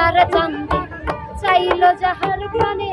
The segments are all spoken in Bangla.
সোনার চান্দে চাইল যাহার প্রাণে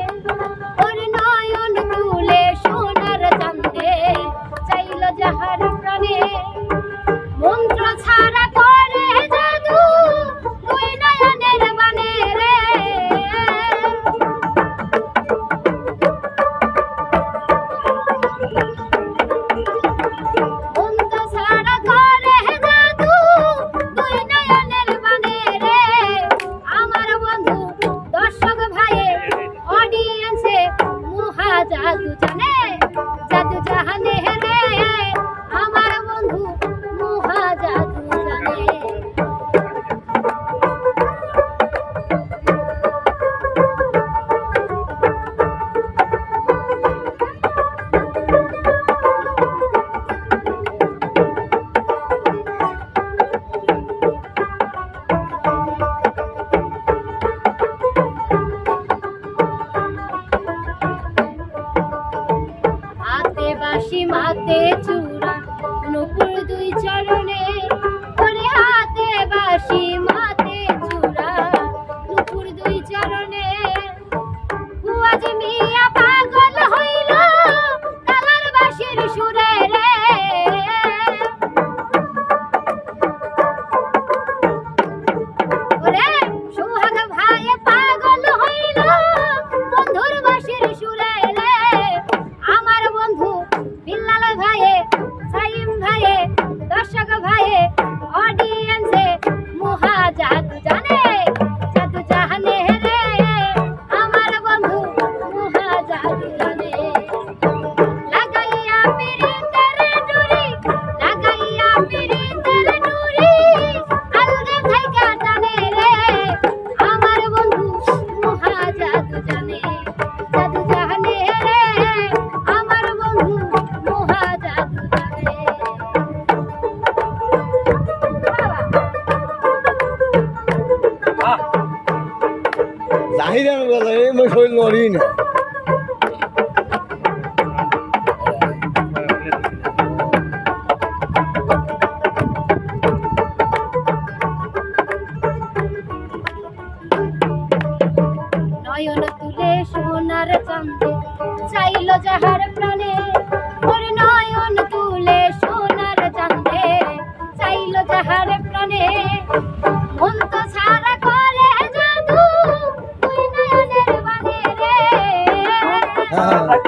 মাতে চূড়া। নকুল দুই চরণে জাহিরান বলে আমি শরীর নড়ি না। নয়ন তুলে সোনার চান্দে চাইল যাহার প্রাণে। Tchau.